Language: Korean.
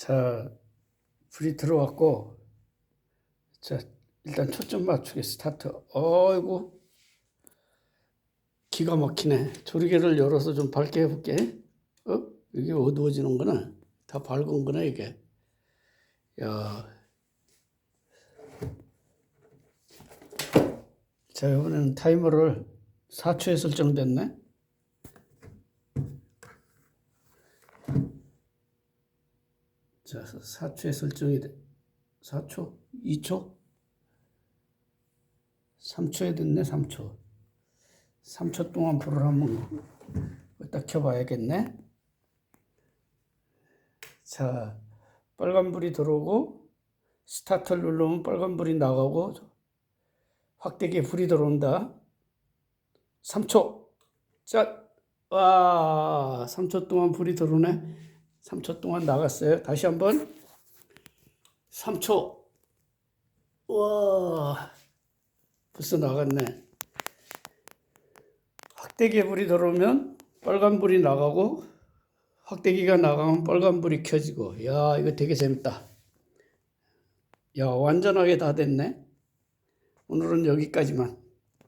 자, 불이 들어왔고, 자, 일단 초점 맞추게 스타트. 어이구, 기가 막히네. 조리개를 열어서 좀 밝게 해볼게. 어? 이게 어두워지는 거나? 다 밝은 거나, 이게? 야. 자, 이번에는 타이머를 4초에 설정됐네. 자, 4초에 설정이 돼. 4초? 2초? 3초에 됐네, 3초. 3초 동안 불을 한번 딱 켜봐야겠네. 자, 빨간불이 들어오고, 스타트를 누르면 빨간불이 나가고, 확대기에 불이 들어온다. 3초. 자, 와, 3초 동안 불이 들어오네. 3초 동안 나갔어요. 다시 한번. 3초. 와, 벌써 나갔네. 확대기에 불이 들어오면 빨간불이 나가고, 확대기가 나가면 빨간불이 켜지고. 야, 이거 되게 재밌다. 야, 완전하게 다 됐네. 오늘은 여기까지만.